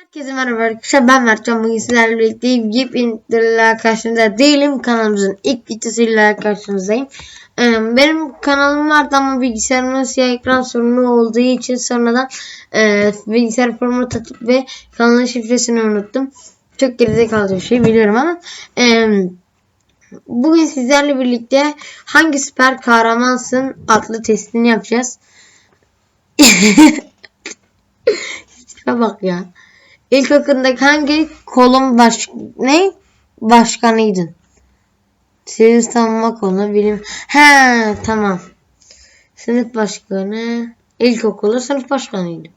Herkese merhaba arkadaşlar. Ben Mertcan bugün sizlerle birlikte yepyeni karşınızda değilim. Kanalımızın ilk videosuyla karşınızdayım. Ee, benim kanalım vardı ama bilgisayarımın siyah ekran sorunu olduğu için sonradan e, bilgisayar formatı atıp ve kanalın şifresini unuttum. Çok geride kaldı bir şey biliyorum ama e, bugün sizlerle birlikte hangi süper kahramansın adlı testini yapacağız? Şuna bak ya. İlk okulundaki hangi kolun baş ne başkanıydın? Sivil savunma kolu bilim. He tamam. Sınıf başkanı. İlkokulu sınıf başkanıydı.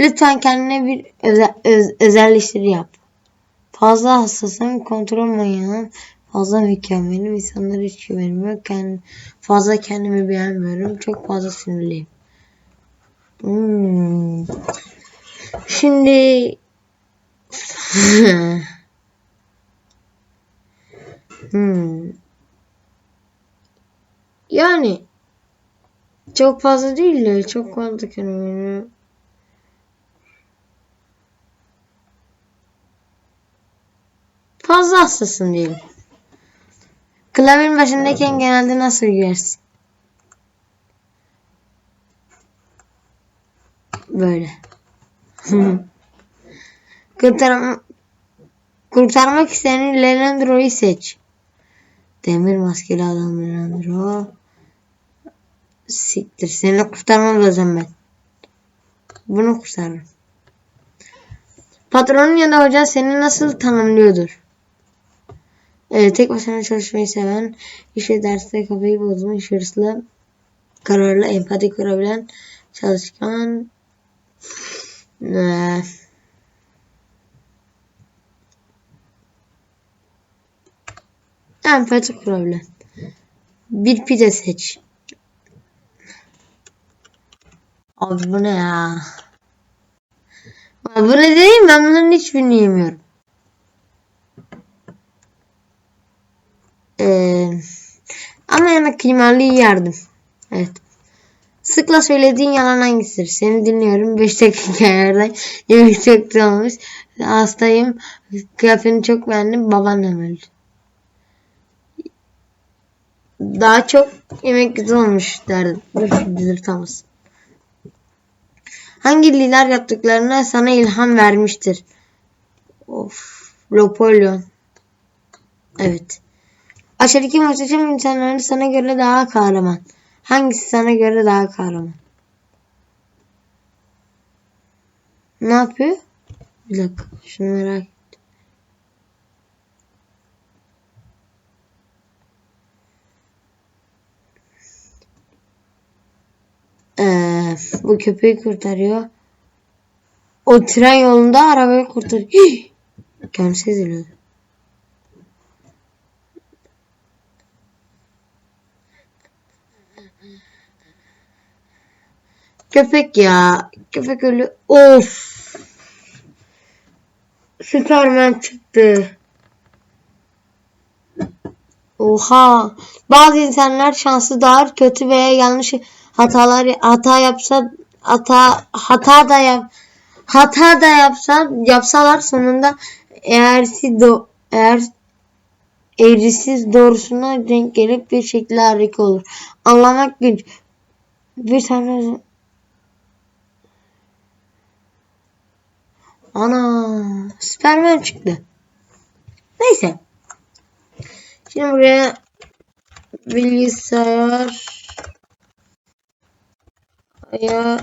Lütfen kendine bir özel, öz, özelleştiri yap. Fazla hassasım, kontrol manyağım, fazla mükemmelim, insanlara hiç güvenim yok. Fazla kendimi beğenmiyorum, çok fazla sinirliyim. Hmm. Şimdi hmm. Yani çok fazla değil de çok fazla kendimi fazla hastasın diyelim. Klavyenin başındayken genelde nasıl uyuyarsın? Böyle. Kurtarma, kurtarmak isteyen Leandro'yu seç. Demir maskeli adam Leandro. Siktir. Seni kurtarmam lazım ben. Bunu kurtarırım. Patronun ya da hoca seni nasıl tanımlıyordur? Ee, tek başına çalışmayı seven, işe derste kafayı bozmuş, hırslı, kararlı, empati kurabilen, çalışkan, ee, empati kurabilen. Bir pide seç. Abi bu ne ya? Abi bu ne değil ben bunların hiçbirini yemiyorum. Ee, ama yana klimalıyı yerdim. Evet. Sıkla söylediğin yalan hangisidir? Seni dinliyorum. 5 dakika yerden. Yemek çok güzel olmuş. Hastayım. Kıyafetini çok beğendim. Babaannem öldü. Daha çok yemek güzel olmuş derdim. Dur düzeltemez. Hangi lider yaptıklarına sana ilham vermiştir? Of. Napolyon. Evet. Aşağıdaki muhteşem insanların sana göre daha kahraman. Hangisi sana göre daha kahraman? Ne yapıyor? Bir dakika. Şunu merak ettim. Ee, bu köpeği kurtarıyor. O tren yolunda arabayı kurtarıyor. Kendisi eziliyordu. Köpek ya. Köpek ölü. Of. Süpermen çıktı. Oha. Bazı insanlar şansı dar, kötü veya yanlış hatalar hata yapsa hata hata da yap hata da yapsa yapsalar sonunda eğersiz do eğer eğrisiz doğrusuna denk gelip bir şekilde harika olur. Anlamak güç. Bir tane Ana Superman çıktı. Neyse. Şimdi buraya bilgisayar ya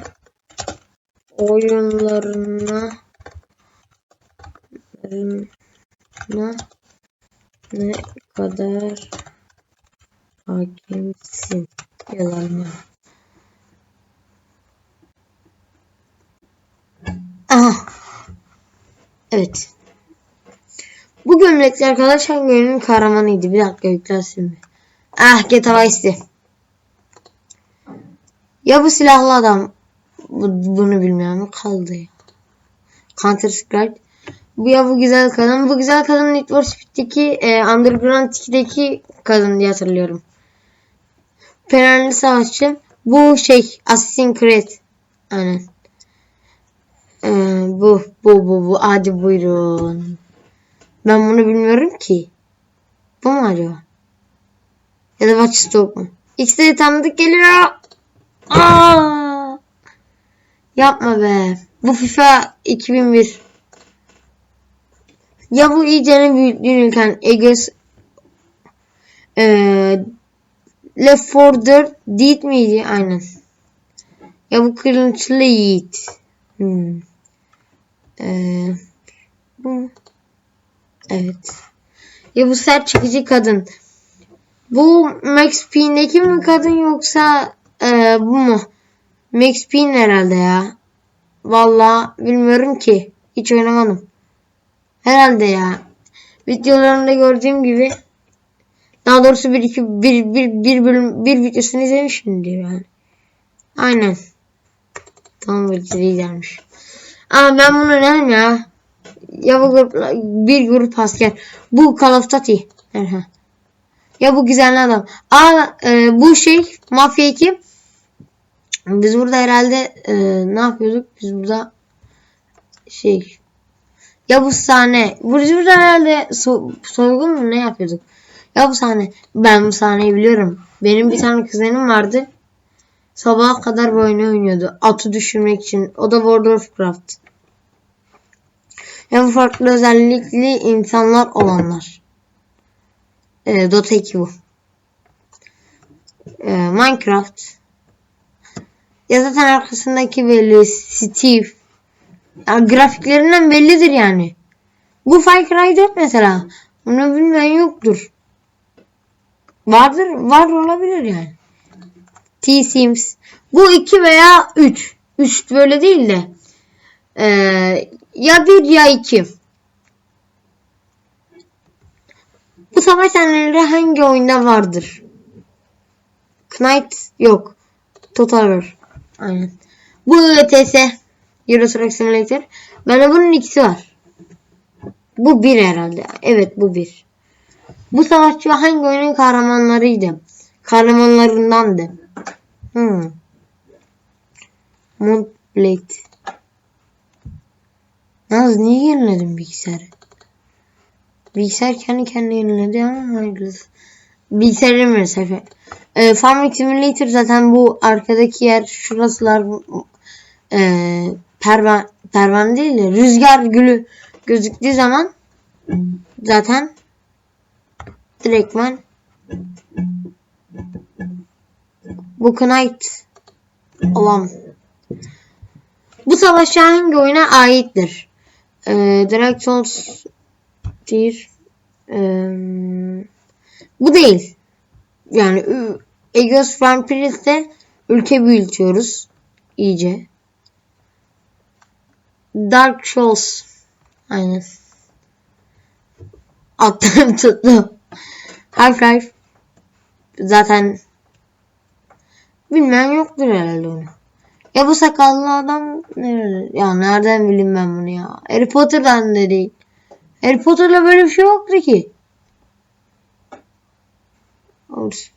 oyunlarına ne kadar hakimsin yalan Aha Evet. Bu gömlekli arkadaş hangi oyunun kahramanıydı? Bir dakika yüklensin? Ah GTA Vice'di. Ya bu silahlı adam bu, bunu bilmiyorum kaldı ya. Counter Strike. Bu ya bu güzel kadın. Bu güzel kadın Need for Speed'deki e, Underground 2'deki kadın diye hatırlıyorum. Fenerli savaşçı. Bu şey Assassin's Creed. Aynen. Ee, bu bu bu bu hadi buyurun. Ben bunu bilmiyorum ki. Bu mu acaba? Ya da Watch Stop mu? İkisi de tanıdık geliyor. Aa! Yapma be. Bu FIFA 2001. Ya bu iyicenin büyüklüğünken Eges eee Left 4 Dead miydi? Aynen. Ya bu kırınçlı yiğit. Hmm. Ee, bu. Evet. Ya bu sert çıkıcı kadın. Bu Max Payne'deki mi kadın yoksa e, bu mu? Max Payne herhalde ya. Vallahi bilmiyorum ki. Hiç oynamadım. Herhalde ya. Videolarında gördüğüm gibi daha doğrusu bir iki bir bir bir bölüm bir videosunu izlemişimdir yani. Aynen. Tamam videoyu gelmiş. Ama ben bunu önerim ya. Ya bu grup, bir grup asker. Bu Call of Duty. Ya bu güzel adam. Aa e, bu şey mafya ekip. Biz burada herhalde e, ne yapıyorduk? Biz burada şey ya bu sahne. Biz burada herhalde so, soygun mu ne yapıyorduk? Ya bu sahne. Ben bu sahneyi biliyorum. Benim bir tane kuzenim vardı. Sabaha kadar bu oyunu oynuyordu. Atı düşürmek için. O da World of Warcraft. En farklı özellikli insanlar olanlar. E, Dota 2 bu. E, Minecraft. Ya zaten arkasındaki belli. Steve. Ya, grafiklerinden bellidir yani. Bu Far Cry 4 mesela. Bunu bilmeyen yoktur. Vardır. Var olabilir yani. T-Sims. Bu 2 veya 3. 3 böyle değil de. Ee, ya 1 ya 2. Bu savaş sahneleri hangi oyunda vardır? Knight yok. Total War. Aynen. Bu ETS. Euro Truck Simulator. Bende bunun ikisi var. Bu bir herhalde. Evet bu bir. Bu savaşçı hangi oyunun kahramanlarıydı? Kahramanlarındandı. Hmm. Moonblade. Yalnız niye yeniledim bilgisayarı? Bilgisayar kendi kendine yeniledi ama hayırlısı. Bilgisayar yemiyor sefer. E, Farming Simulator zaten bu arkadaki yer şurasılar e, pervan, pervan değil de rüzgar gülü gözüktüğü zaman zaten direktman bu Knight olan bu savaş hangi oyuna aittir? Ee, Dark Souls 1 ee, bu değil. Yani Aegis Vampiris'te ülke büyütüyoruz. iyice. Dark Souls. Aynen. Attım tuttu. Half-Life. Zaten bilmem yoktur herhalde onu. Ya bu sakallı adam? Ya nereden bileyim ben bunu ya? Harry Potter'dan da değil. Harry Potter'la böyle bir şey yoktu ki.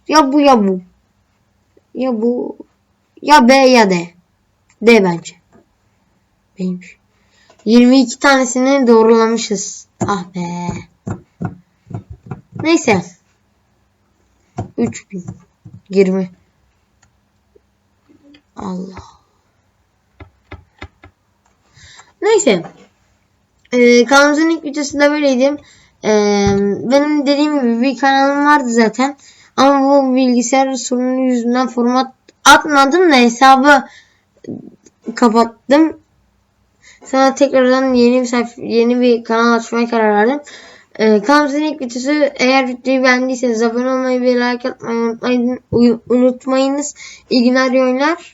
Ya bu ya bu. Ya bu. Ya B ya D. D bence. Beymiş. 22 tanesini doğrulamışız. Ah be. Neyse. 3000. 20. Allah. Neyse. Ee, kanalımızın ilk videosunda böyleydim. Ee, benim dediğim gibi bir kanalım vardı zaten. Ama bu bilgisayar sorunu yüzünden format atmadım da hesabı kapattım. Sonra tekrardan yeni bir sayfa, yeni bir kanal açmaya karar verdim. Ee, kanalımızın ilk videosu eğer videoyu beğendiyseniz abone olmayı ve like atmayı unutmayın, unutmayınız. İyi günler, iyi oyunlar.